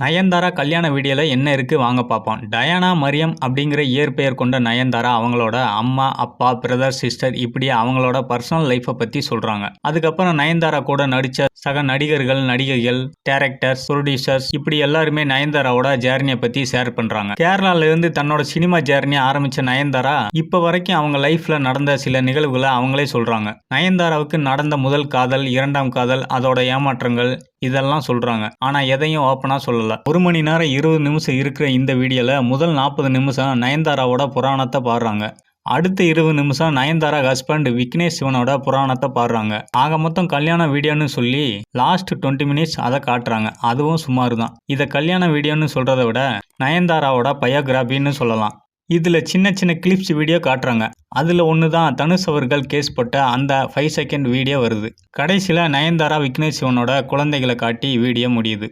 நயன்தாரா கல்யாண வீடியோவில் என்ன இருக்குது வாங்க பார்ப்போம் டயானா மரியம் அப்படிங்கிற இயற்பெயர் கொண்ட நயன்தாரா அவங்களோட அம்மா அப்பா பிரதர் சிஸ்டர் இப்படி அவங்களோட பர்சனல் லைஃப்பை பற்றி சொல்கிறாங்க அதுக்கப்புறம் நயன்தாரா கூட நடித்த சக நடிகர்கள் நடிகைகள் டேரக்டர்ஸ் ப்ரொடியூசர்ஸ் இப்படி எல்லாருமே நயன்தாராவோட ஜேர்னியை பற்றி ஷேர் பண்ணுறாங்க கேரளாவிலேருந்து தன்னோட சினிமா ஜேர்னியை ஆரம்பித்த நயன்தாரா இப்போ வரைக்கும் அவங்க லைஃப்பில் நடந்த சில நிகழ்வுகளை அவங்களே சொல்கிறாங்க நயன்தாராவுக்கு நடந்த முதல் காதல் இரண்டாம் காதல் அதோட ஏமாற்றங்கள் இதெல்லாம் சொல்கிறாங்க ஆனால் எதையும் ஓப்பனாக சொல்லலாம் ஒரு மணி நேரம் இருபது நிமிஷம் இருக்கிற இந்த வீடியோவில் முதல் நாற்பது நிமிஷம் நயன்தாராவோட புராணத்தை பாடுறாங்க. அடுத்த இருபது நிமிஷம் நயன்தாரா ஹஸ்பண்ட் விக்னேஷ் சிவனோட புராணத்தை பாடுறாங்க. ஆக மொத்தம் கல்யாண வீடியோன்னு சொல்லி லாஸ்ட் டுவெண்ட்டி மினிட்ஸ் அதை காட்டுறாங்க. அதுவும் சுமார் தான் இதை கல்யாண வீடியோன்னு சொல்கிறத விட நயன்தாராவோட பயோகிராபின்னு சொல்லலாம். இதில் சின்ன சின்ன கிளிப்ஸ் வீடியோ காட்டுறாங்க. அதில் ஒன்று தான் தனுஷ் அவர்கள் கேஸ் போட்ட அந்த ஃபைவ் செகண்ட் வீடியோ வருது. கடைசியில் நயன்தாரா விக்னேஷ் சிவனோட குழந்தைகளை காட்டி வீடியோ முடியுது.